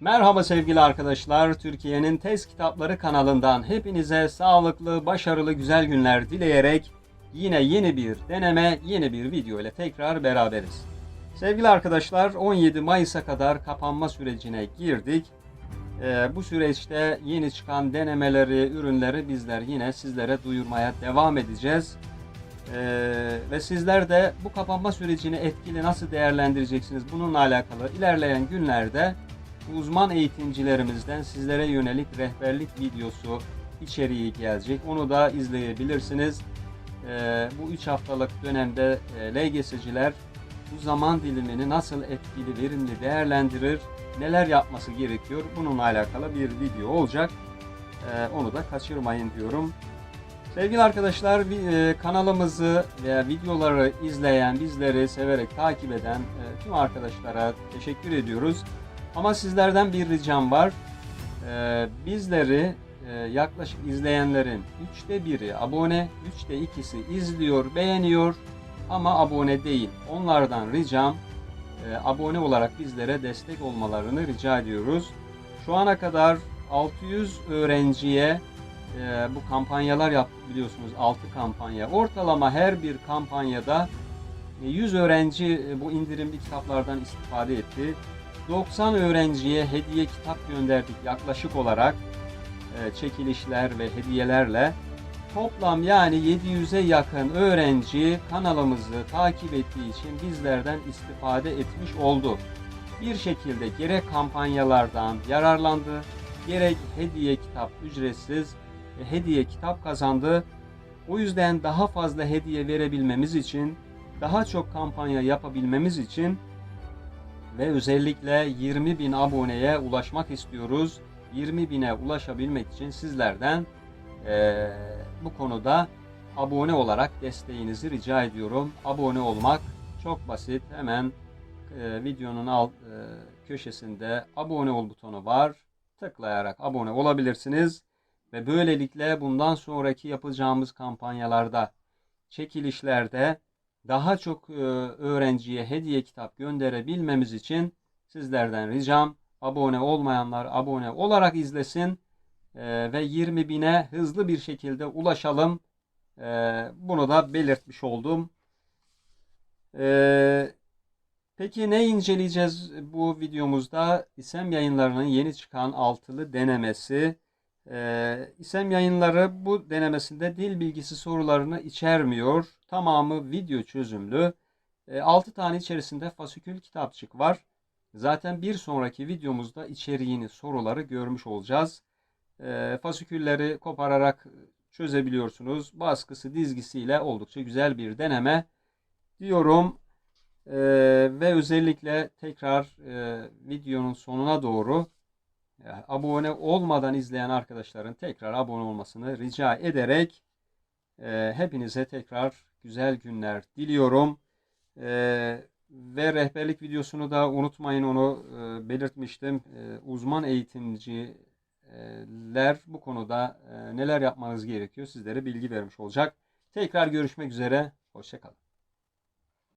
Merhaba sevgili arkadaşlar. Türkiye'nin Tez Kitapları kanalından hepinize sağlıklı, başarılı, güzel günler dileyerek yine yeni bir deneme, yeni bir video ile tekrar beraberiz. Sevgili arkadaşlar 17 Mayıs'a kadar kapanma sürecine girdik. Ee, bu süreçte yeni çıkan denemeleri, ürünleri bizler yine sizlere duyurmaya devam edeceğiz. Ee, ve sizler de bu kapanma sürecini etkili nasıl değerlendireceksiniz bununla alakalı ilerleyen günlerde uzman eğitimcilerimizden sizlere yönelik rehberlik videosu içeriği gelecek. Onu da izleyebilirsiniz. Ee, bu 3 haftalık dönemde e, LGS'ciler bu zaman dilimini nasıl etkili, verimli değerlendirir, neler yapması gerekiyor bununla alakalı bir video olacak. Ee, onu da kaçırmayın diyorum. Sevgili arkadaşlar e, kanalımızı veya videoları izleyen, bizleri severek takip eden e, tüm arkadaşlara teşekkür ediyoruz. Ama sizlerden bir ricam var. E, Bizleri e, yaklaşık izleyenlerin üçte biri abone, üçte ikisi izliyor, beğeniyor ama abone değil. Onlardan ricam e, abone olarak bizlere destek olmalarını rica ediyoruz. Şu ana kadar 600 öğrenciye e, bu kampanyalar yaptık biliyorsunuz 6 kampanya. Ortalama her bir kampanyada e, 100 öğrenci e, bu indirimli kitaplardan istifade etti. 90 öğrenciye hediye kitap gönderdik yaklaşık olarak e, çekilişler ve hediyelerle. Toplam yani 700'e yakın öğrenci kanalımızı takip ettiği için bizlerden istifade etmiş oldu. Bir şekilde gerek kampanyalardan yararlandı, gerek hediye kitap ücretsiz ve hediye kitap kazandı. O yüzden daha fazla hediye verebilmemiz için, daha çok kampanya yapabilmemiz için ve özellikle 20 bin aboneye ulaşmak istiyoruz. 20 bine ulaşabilmek için sizlerden eee, bu konuda abone olarak desteğinizi rica ediyorum. Abone olmak çok basit. Hemen eee, videonun alt eee, köşesinde abone ol butonu var. Tıklayarak abone olabilirsiniz. Ve böylelikle bundan sonraki yapacağımız kampanyalarda, çekilişlerde daha çok e, öğrenciye hediye kitap gönderebilmemiz için sizlerden ricam abone olmayanlar abone olarak izlesin e, ve 20 bine hızlı bir şekilde ulaşalım. E, bunu da belirtmiş oldum. Peki ne inceleyeceğiz bu videomuzda? İSEM yayınlarının yeni çıkan altılı denemesi. Ee, İSEM yayınları bu denemesinde dil bilgisi sorularını içermiyor. Tamamı video çözümlü. 6 tane içerisinde fasikül kitapçık var. Zaten bir sonraki videomuzda içeriğini, soruları görmüş olacağız. Ee, fasikülleri kopararak çözebiliyorsunuz. Baskısı, dizgisiyle oldukça güzel bir deneme diyorum. Ee, ve özellikle tekrar e, videonun sonuna doğru abone olmadan izleyen arkadaşların tekrar abone olmasını rica ederek e, hepinize tekrar güzel günler diliyorum. E, ve rehberlik videosunu da unutmayın onu e, belirtmiştim. E, uzman eğitimciler bu konuda e, neler yapmanız gerekiyor sizlere bilgi vermiş olacak. Tekrar görüşmek üzere. Hoşçakalın.